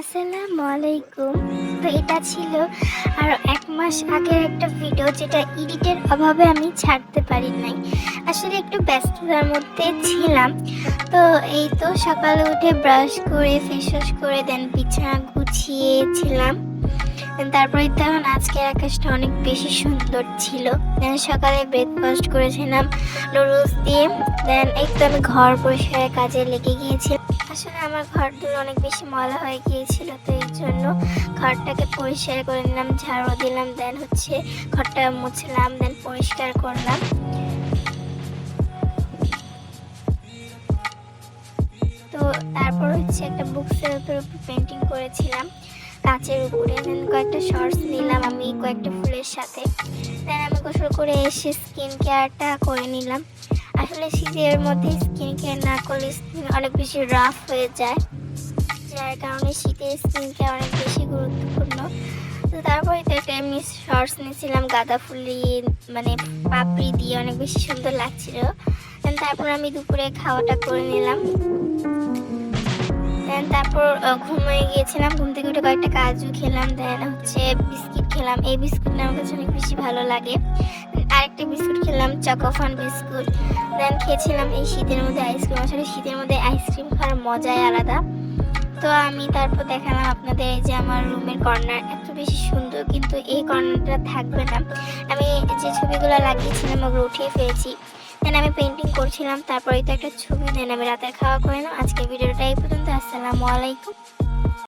আসসালামু আলাইকুম। তো এটা ছিল আর এক মাস আগের একটা ভিডিও যেটা এডিটের অভাবে আমি ছাড়তে পারি নাই। আসলে একটু ব্যস্ততার মধ্যে ছিলাম। তো এই তো সকালে উঠে ব্রাশ করে ফেস ওয়াশ করে দেন বিছানা গুছিয়েছিলাম। তারপরে তখন আজকের আকাশটা অনেক বেশি সুন্দর ছিল। দেন সকালে ব্রেকফাস্ট করেছিলাম নুডলস দিয়ে। দেন একটু আমি ঘর পরিষ্কারের কাজে লেগে গিয়েছিলাম। আসলে আমার ঘর দূর অনেক বেশি ময়লা হয়ে গিয়েছিল, তো এই জন্য ঘরটাকে পরিষ্কার করে নিলাম, ঝাড়ু দিলাম দেন হচ্ছে ঘরটা মুছলাম দেন পরিষ্কার করলাম। তো তারপর হচ্ছে একটা বুক সেলফের উপর পেন্টিং করেছিলাম, কাঁচের উপরে দেন কয়েকটা শর্টস নিলাম আমি কয়েকটা ফুলের সাথে। দেন আমি গোসল করে এসে স্কিন কেয়ারটা করে নিলাম। আসলে শীতের মধ্যে স্কিন কেয়ার না করলে স্কিন অনেক বেশি রাফ হয়ে যায়, যার কারণে শীতে স্কিন কেয়ার অনেক বেশি গুরুত্বপূর্ণ। তো তারপরে তো একটা আমি শর্টস নিয়েছিলাম, গাঁদা ফুল দিয়ে মানে পাপড়ি দিয়ে অনেক বেশি সুন্দর লাগছিল। তারপর আমি দুপুরে খাওয়াটা করে নিলাম। ঘুমিয়ে গিয়েছিলাম, ঘুম থেকে উঠে কয়েকটা কাজু খেলাম দেন হচ্ছে বিস্কিট খেলাম। এই বিস্কুটটা আমার কাছে অনেক বেশি ভালো লাগে। আরেকটা বিস্কুট খেলাম, চকোফান বিস্কুট। দেন খেয়েছিলাম এই শীতের মধ্যে আইসক্রিম। আসলে শীতের মধ্যে আইসক্রিম খাওয়ার মজাই আলাদা। তো আমি তারপর দেখালাম আপনাদের যে আমার রুমের কর্নার এত বেশি সুন্দর, কিন্তু এই কর্নারটা থাকবে না। আমি যে ছবিগুলো লাগিয়েছিলাম ওগুলো উঠিয়ে ফেলেছি। দেন আমি পেন্টিং করছিলাম, তারপরেই তো একটা ছবি। দেন আমি রাতের খাওয়া করে নিলাম আজকে ভিডিওটা এই পর্যন্ত। আসসালামু আলাইকুম।